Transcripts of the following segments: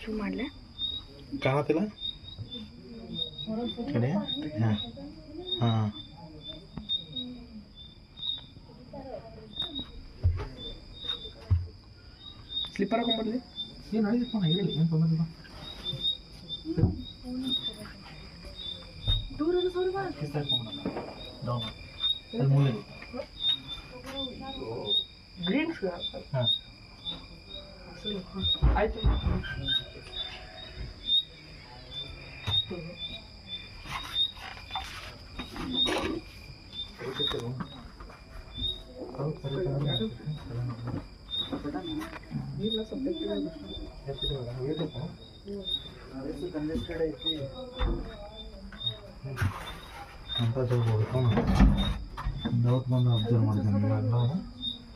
Zoom ಮಾಡಲೆ? ಕಾಣತಿಲ್ಲ ಕಡೆ? ಹಾಂ. ಹಾಂ. ಸ್ಲಿಪ್ಪರ್ ಹಾಕೊಂಡ್ಬರ್ಲಿ ಏನು ನಡೀತಪ್ಪ ಹೇಳಿ ಏನು ತೊಂದರೆ ಗ್ರೀನ್ ಹಾಂ ಆಯ್ತು ಇಲ್ಲ ಅಂತ ಹೋಗ್ಬೋದು ಡೌಟ್ ಬಂದು ಅಬ್ಸರ್ವ್ ಮಾಡಿದ್ದೀನಿ ಎಲ್ಲ ಅದು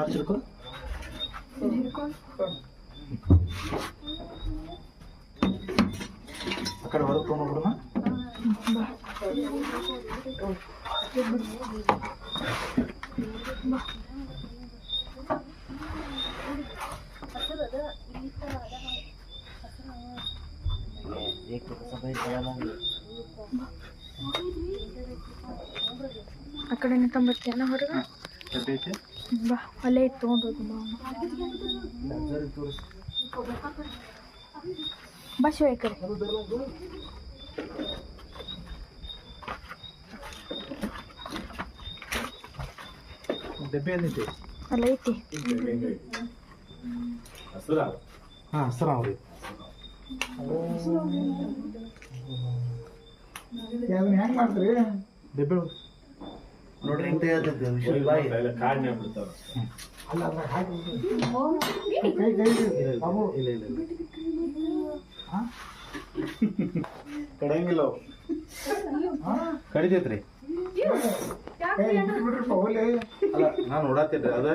ಫೋನ್ ಟಾರ್ಚ್ ಹಿಡ್ಕೊ ಆ ಕಡೆ ಹೊರಗೆ ತೊಗೊಂಡೋಗ್ಬಿಡೋಣ ಆ ಕಡೆ ನಿಂತ್ಕೊಂಬರ್ತೀಯನ ಹೊರಗೆ ಎದ್ದೈತೆ ಬಾ ಅಲ್ಲೇ ಇತ್ತು ತೊಗೊಂಡೋದು ಬಾ ಬಾ ಶಿವ ಈ ಕಡೆ ಡಬ್ಬೆ ಎಲ್ಲಿದೆ ಅಲ್ಲ ಐತಿ ಹಾಂ ಹಸ್ರ ಅವ್ರಿ ಅದನ್ನ ಹೆಂಗ್ ಮಾಡ್ತೀರಿ ಡಬ್ಬೆ ನೋಡ್ರಿ ಇಂತ ಹೇಳ್ತೈತೆ ವಿಷಯ ಬಾಯಿ ಅಲ್ಲ ಅಲ್ಲ ಹಾಕಿ ಕೈ ಕೈ ಇಲ್ಲ ಬಾಬು ಇಲ್ಲ ಕಡೆಯಂಗಿಲ್ಲ ಕಡಿತೈತ್ರಿ ಅಲ್ಲ ನಾನು ನೋಡತ್ತೇನ್ರಿ ಅದ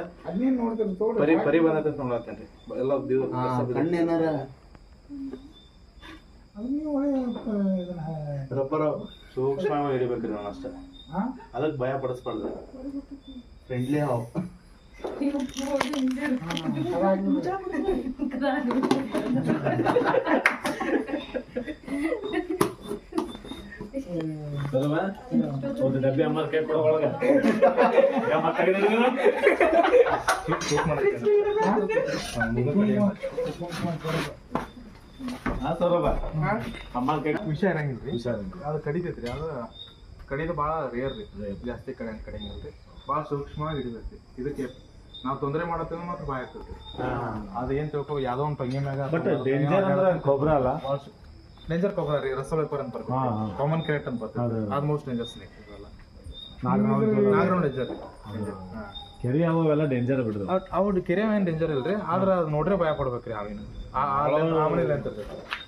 ಪರಿ ಪರಿ ಬಂದೈತೆ ನೋಡತ್ತೇನ್ರಿ ಎಲ್ಲ ದಿವಸ ರಬ್ಬರ ಸೂಕ್ಷ್ಮವಾಗಿ ಹಿಡಿಬೇಕ್ರಿ ನಾನು ಅಷ್ಟೇ. ಅದಕ್ಕೆ ಭಯ ಪಡಿಸ್ಬಾರ್ದು ಫ್ರೆಂಡ್ಲಿ ಹಾವ್. ಒಂದು ಡಬ್ಬಿ ಅಮ್ಮ ಕೈ ಕೊಡೋ ಒಳಗ. ಹಾ ಸರಬ ಅಮ್ಮ ಕೈ ವಿಷ ಇರಂಗಿಲ್ರಿ ಅದು ಕಡಿತೈತ್ರಿ? ಅದು ಕಡಿದು ಭಾಳ ರೇರ್ ರೀ ಜಾಸ್ತಿ ಕಡೆ ಕಡಿಂಗಿಲ್ರಿ ಭಾಳ ಸೂಕ್ಷ್ಮವಾಗಿ ಹಿಡಿತೈತಿ ಇದಕ್ಕೆ ನಾವು ತೊಂದರೆ ಮಾಡತ್ತೇವೆ ಮಾತ್ರ ಭಯ ಆಗ್ತೈತಿ ಅದು ಏನು ತಿಳ್ಕೊ ಯಾವುದೋ ಒಂದು ಪಂಗಿ ಮ್ಯಾಗ ಬಟ್ ಡೇಂಜರ್ ಅಂದ್ರೆ ಕೊಬ್ಬರ ಅಲ್ಲ ಡೇಂಜರ್ ಕೊಬ್ಬರ ರೀ ರಸವೈಪರ್ ಅಂತ ಹಾ, ಹಾ. ಬರ್ತದೆ ಕಾಮನ್ ಕ್ರೇಟ್ ಅಂತ ಬರ್ತದೆ ಆಲ್ಮೋಸ್ಟ್ ಡೇಂಜರ್ ಸ್ನೇಕ್ ನಾಗರಾವ್ ನಾಗರೌಂಡ್ ಡೇಂಜರ್ ಕೆರೆ ಅವೆಲ್ಲ ಡೇಂಜರ್ ಬಿಡ್ರಿ ಅವು ಕೆರೆ ಏನು ಡೇಂಜರ್ ಇಲ್ರಿ ಆದ್ರೆ ಅದು ನೋಡ್ರೆ ಭಯ ಪಡ್ಬೇಕ್ರಿ ಅವಿನ ಆ ಆವಣಿಲ್ಲ ಅಂತ ಇರ್ತೈತಿ